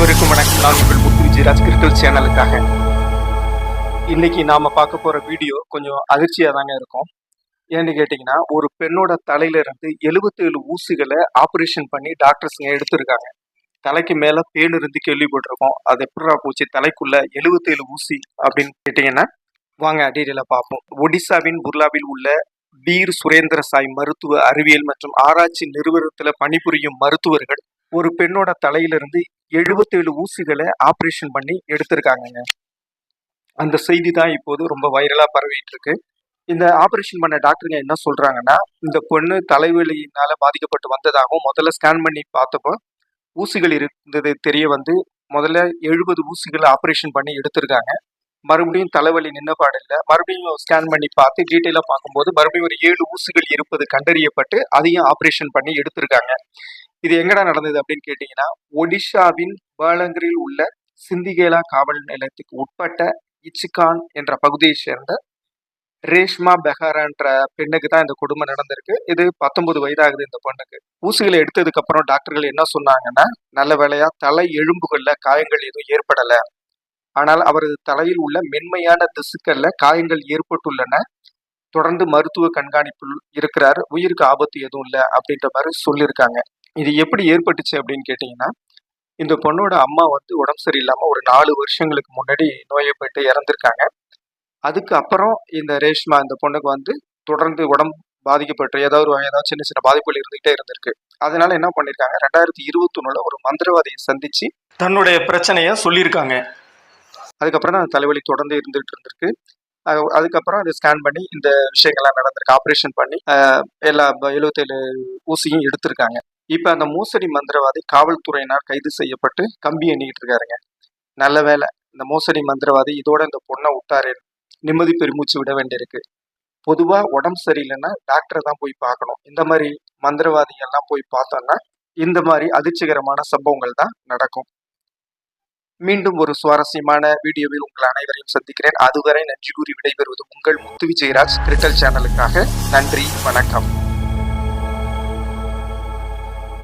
அனைவருக்கும் வணக்கம். நான் உங்கள் முத்து விஜயராஜ் கிரிக்கெட் சேனலுக்காக. இன்னைக்கு நாம பார்க்க போற வீடியோ கொஞ்சம் அதிர்ச்சியா தாங்க இருக்கும். ஏன்னு கேட்டீங்கன்னா ஒரு பெண்ணோட தலையில இருந்து 77 ஊசிகளை ஆபரேஷன் பண்ணி டாக்டர்ஸுங்க எடுத்திருக்காங்க. தலைக்கு மேல பேன் இருந்து கேள்விப்பட்டிருக்கோம். அது எப்படிடா போச்சு? தலைக்குள்ள 77 ஊசி அப்படின்னு கேட்டீங்கன்னா வாங்க டீட்டெயிலாக பார்ப்போம். ஒடிசாவின் புர்லாவில் உள்ள வீர் சுரேந்திர சாய் மருத்துவ அறிவியல் மற்றும் ஆராய்ச்சி நிறுவனத்துல பணிபுரியும் மருத்துவர்கள் ஒரு பெண்ணோட தலையிலிருந்து 77 ஊசிகளை ஆப்ரேஷன் பண்ணி எடுத்திருக்காங்கங்க. அந்த செய்தி தான் இப்போது ரொம்ப வைரலாக பரவிட்டு இருக்கு இந்த ஆப்ரேஷன் பண்ண டாக்டருங்க என்ன சொல்றாங்கன்னா இந்த பொண்ணு தலைவலியினால பாதிக்கப்பட்டு வந்ததாகவும் முதல்ல ஸ்கேன் பண்ணி பார்த்தப்போ ஊசிகள் இருந்தது தெரிய வந்து முதல்ல எழுபது ஊசிகளை ஆப்ரேஷன் பண்ணி எடுத்திருக்காங்க. மறுபடியும் தலைவலி நின்ன இல்லை. மறுபடியும் ஸ்கேன் பண்ணி பார்த்து டீட்டெயிலாக பார்க்கும்போது மறுபடியும் ஒரு ஏழு ஊசிகள் இருப்பது கண்டறியப்பட்டு அதையும் ஆப்ரேஷன் பண்ணி எடுத்திருக்காங்க. இது எங்கடா நடந்தது அப்படின்னு கேட்டீங்கன்னா ஒடிஷாவின் பேலங்கரில் உள்ள சிந்திகேலா காவல் நிலையத்துக்கு உட்பட்ட இச்சிகான் என்ற பகுதியை சேர்ந்த ரேஷ்மா பெஹாரான்ற பெண்ணுக்கு தான் இந்த கொடுமை நடந்திருக்கு. இது பத்தொன்பது வயதாகுது இந்த பொண்ணுக்கு. ஊசிகளை எடுத்ததுக்கு அப்புறம் டாக்டர்கள் என்ன சொன்னாங்கன்னா நல்ல வேலையா தலை எலும்புகள்ல காயங்கள் எதுவும் ஏற்படல. ஆனால் அவரது தலையில் உள்ள மென்மையான திசுக்கள்ல காயங்கள் ஏற்பட்டுள்ளன. தொடர்ந்து மருத்துவ கண்காணிப்பில் இருக்கிறார். உயிருக்கு ஆபத்து எதுவும் இல்லை அப்படின்ற மாதிரி சொல்லியிருக்காங்க. இது எப்படி ஏற்பட்டுச்சு அப்படின்னு கேட்டிங்கன்னா இந்த பொண்ணோட அம்மா வந்து உடம்பு சரியில்லாமல் ஒரு நாலு வருஷங்களுக்கு முன்னாடி நோயப்பட்டு இறந்துருக்காங்க. அதுக்கு அப்புறம் இந்த ரேஷ்மா இந்த பொண்ணுக்கு வந்து தொடர்ந்து உடம்பு பாதிக்கப்பட்டு ஏதாவது ஒரு ஏதாவது சின்ன சின்ன பாதிப்புகள் இருந்துகிட்டே இருந்திருக்கு. அதனால என்ன பண்ணியிருக்காங்க ரெண்டாயிரத்தி இருபத்தொன்னுல ஒரு மந்திரவாதியை சந்திச்சு தன்னுடைய பிரச்சனையை சொல்லியிருக்காங்க. அதுக்கப்புறம் தான் தலைவலி தொடர்ந்து இருந்துகிட்டு இருந்திருக்கு. அது- அதுக்கப்புறம் அதை ஸ்கேன் பண்ணி இந்த விஷயங்கள்லாம் நடந்திருக்கு. ஆப்ரேஷன் பண்ணி எல்லா எழுபத்தேழு ஊசியும் எடுத்திருக்காங்க. இப்ப அந்த மோசடி மந்திரவாதி காவல்துறையினர் கைது செய்யப்பட்டு கம்பி எண்ணிக்கிட்டு இருக்காருங்க. நல்ல வேளை இந்த மோசடி மந்திரவாதி இதோட இந்த பொண்ணை விட்டாரு. நிம்மதி பெருமூச்சு விட வேண்டியிருக்கு. பொதுவா உடம்பு சரியில்லைன்னா டாக்டரை தான் போய் பார்க்கணும். இந்த மாதிரி மந்திரவாதிகள்லாம் போய் பார்த்தோம்னா இந்த மாதிரி அதிர்ச்சிகரமான சம்பவங்கள் தான் நடக்கும். மீண்டும் ஒரு சுவாரஸ்யமான வீடியோவில் உங்கள் அனைவரையும் சந்திக்கிறேன். அதுவரை நன்றி கூறி விடைபெறுவது உங்கள் முத்து விஜயராஜ். கிரிட்டல் சேனலுக்காக நன்றி வணக்கம்.